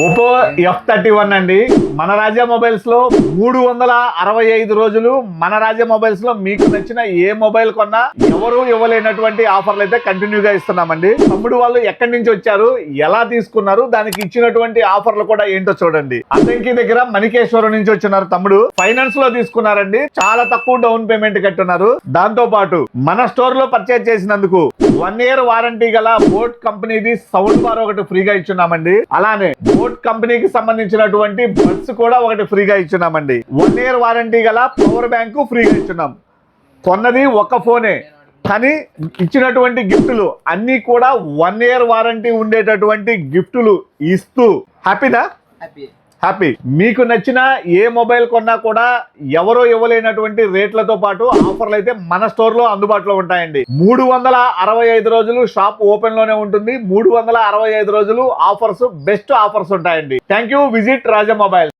Oppo F thirty one అండి. మన రాజా మొబైల్స్లో మూడు వందల అరవై ఐదు రోజులు మన రాజా మొబైల్స్లో మీకు నచ్చిన ఏ మొబైల్ కొన్నా ఎవరు ఇవ్వలేనటువంటి ఆఫర్లు అయితే కంటిన్యూగా ఇస్తున్నామండి. తమ్ముడు వాళ్ళు ఎక్కడి నుంచి వచ్చారు ఎలా తీసుకున్నారు దానికి ఇచ్చినటువంటి ఆఫర్లు కూడా ఏంటో చూడండి. అతనికి దగ్గర మణికేశ్వరం నుంచి వచ్చినారు తమ్ముడు. ఫైనాన్స్లో తీసుకున్నారండి. చాలా తక్కువ డౌన్ పేమెంట్ కట్టున్నారు. దాంతో పాటు మన స్టోర్లో పర్చేజ్ చేసినందుకు వన్ ఇయర్ వారంటీ గల బోట్ కంపెనీది సౌండ్ బార్ ఒకటి ఫ్రీగా ఇచ్చున్నామండి. అలానే బోట్ కంపెనీకి సంబంధించినటువంటి బడ్స్ కూడా ఒకటి ఫ్రీగా ఇచ్చున్నామండి. వన్ ఇయర్ వారంటీ గల పవర్ బ్యాంక్ ఫ్రీగా ఇచ్చున్నాం. కొన్నది ఒక ఫోనే కానీ ఇచ్చినటువంటి గిఫ్టులు అన్నీ కూడా వన్ ఇయర్ వారంటీ ఉండేటటువంటి గిఫ్టులు ఇస్తూ. హ్యాపీనా హ్యాపీ హ్యాపీ మీకు నచ్చిన ఏ మొబైల్ కొన్నా కూడా ఎవరో ఇవ్వలేనటువంటి రేట్లతో పాటు ఆఫర్లు అయితే మన స్టోర్లో అందుబాటులో ఉంటాయండి. మూడు వందల అరవై ఐదు రోజులు షాప్ ఓపెన్లోనే ఉంటుంది. మూడు వందల అరవై ఐదు రోజులు ఆఫర్స్ బెస్ట్ ఆఫర్స్ ఉంటాయండి. Thank you visit Raja mobile